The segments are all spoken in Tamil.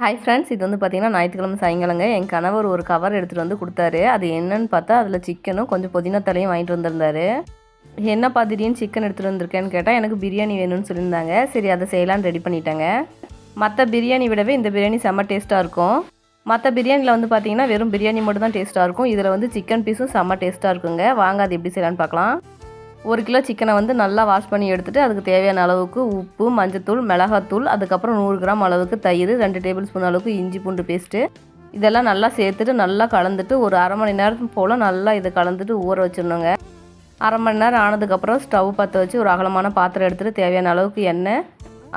ஹாய் ஃப்ரெண்ட்ஸ் இது வந்து பார்த்தீங்கன்னா ஞாயிற்றுக்கிழமை சாயங்காலங்க. என் கணவர் ஒரு கவர் எடுத்துகிட்டு வந்து கொடுத்தாரு. அது என்னன்னு பார்த்தா அதில் சிக்கனும் கொஞ்சம் புதினா தலையும் வாங்கிட்டு வந்திருந்தாரு. என்னப்பா திடீர்னு சிக்கன் எடுத்துகிட்டு வந்திருக்கேன்னு கேட்டால் எனக்கு பிரியாணி வேணும்னு சொல்லியிருந்தாங்க. சரி அதை செய்யலான்னு ரெடி பண்ணிட்டாங்க. மற்ற பிரியாணி விடவே இந்த பிரியாணி செம்ம டேஸ்ட்டாக இருக்கும். மற்ற பிரியாணியில் வந்து பார்த்தீங்கன்னா வெறும் பிரியாணி மட்டும் தான் டேஸ்ட்டாக இருக்கும். இதில் வந்து சிக்கன் பீஸும் செம்ம டேஸ்ட்டாக இருக்குங்க. வாங்க அது எப்படி செய்யலான்னு பார்க்கலாம். ஒரு கிலோ சிக்கனை வந்து நல்லா வாஷ் பண்ணி எடுத்துகிட்டு அதுக்கு தேவையான அளவுக்கு உப்பு மஞ்சத்தூள் மிளகாத்தூள் அதுக்கப்புறம் நூறு கிராம் அளவுக்கு தயிர் ரெண்டு டேபிள் ஸ்பூன் அளவுக்கு இஞ்சி பூண்டு பேஸ்ட்டு இதெல்லாம் நல்லா சேர்த்துட்டு நல்லா கலந்துட்டு ஒரு அரை மணி நேரம் போல் நல்லா இதை கலந்துட்டு ஊற வச்சிடணுங்க. அரை மணி நேரம் ஆனதுக்கப்புறம் ஸ்டவ் பற்ற வச்சு ஒரு அகலமான பாத்திரம் எடுத்துகிட்டு தேவையான அளவுக்கு எண்ணெய்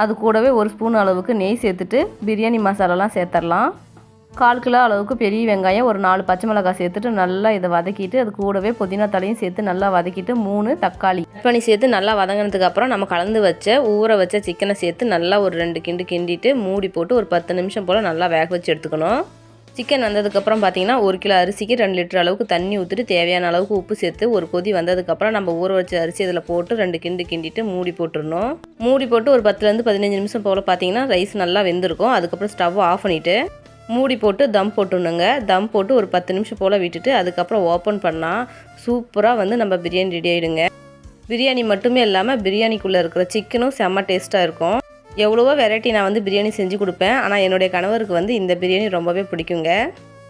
அது கூடவே ஒரு ஸ்பூன் அளவுக்கு நெய் சேர்த்துட்டு பிரியாணி மசாலாலாம் சேர்த்துடலாம். கால் கிலோ அளவுக்கு பெரிய வெங்காயம் ஒரு நாலு பச்சை மிளகாய் சேர்த்துட்டு நல்லா இதை வதக்கிட்டு அது கூடவே புதினா தலையும் சேர்த்து நல்லா வதக்கிட்டு மூணு தக்காளி கட் பண்ணி சேர்த்து நல்லா வதங்கினதுக்கு அப்புறம் நம்ம கலந்து வச்ச ஊற வச்ச சிக்கனை சேர்த்து நல்லா ஒரு ரெண்டு கிண்டு கிண்டிட்டு மூடி போட்டு ஒரு பத்து நிமிஷம் போல் நல்லா வேக வச்சு எடுத்துக்கணும். சிக்கன் வந்ததுக்கப்புறம் பார்த்தீங்கன்னா ஒரு கிலோ அரிசிக்கு ரெண்டு லிட்டர் அளவுக்கு தண்ணி ஊற்றிட்டு தேவையான அளவுக்கு உப்பு சேர்த்து ஒரு கொதி வந்ததுக்கப்புறம் நம்ம ஊற வச்ச அரிசி அதில் போட்டு ரெண்டு கிண்டு கிண்டிட்டு மூடி போட்டுடணும். மூடி போட்டு ஒரு பத்துலேருந்து பதினஞ்சு நிமிஷம் போல் பார்த்தீங்கன்னா ரைஸ் நல்லா வெந்திருக்கும். அதுக்கப்புறம் ஸ்டவ் ஆஃப் பண்ணிவிட்டு மூடி போட்டு தம் போட்டுணுங்க. தம் போட்டு ஒரு பத்து நிமிஷம் போல் விட்டுட்டு அதுக்கப்புறம் ஓப்பன் பண்ணால் சூப்பராக வந்து நம்ம பிரியாணி ரெடி ஆகிடுங்க பிரியாணி மட்டுமே இல்லாமல் பிரியாணிக்குள்ளே இருக்கிற சிக்கனும் செம்ம டேஸ்ட்டாக இருக்கும். எவ்வளவோ வெரைட்டி நான் வந்து பிரியாணி செஞ்சு கொடுப்பேன். ஆனால் என்னுடைய கணவருக்கு வந்து இந்த பிரியாணி ரொம்பவே பிடிக்குங்க.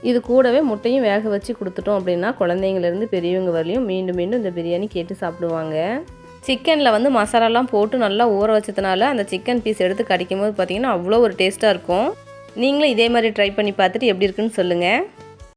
இது கூடவே முட்டையும் வேக வச்சு கொடுத்துட்டோம் அப்படின்னா குழந்தைங்கலேருந்து பெரியவங்க வரலையும் மீண்டும் மீண்டும் இந்த பிரியாணி கேட்டு சாப்பிடுவாங்க. சிக்கனில் வந்து மசாலாலாம் போட்டு நல்லா ஊற வச்சதுனால அந்த சிக்கன் பீஸ் எடுத்து கடிக்கும் போது பார்த்திங்கன்னா அவ்வளோ ஒரு டேஸ்ட்டாக இருக்கும். நீங்களும் இதே மாதிரி ட்ரை பண்ணி பார்த்துட்டு எப்படி இருக்குன்னு சொல்லுங்கள்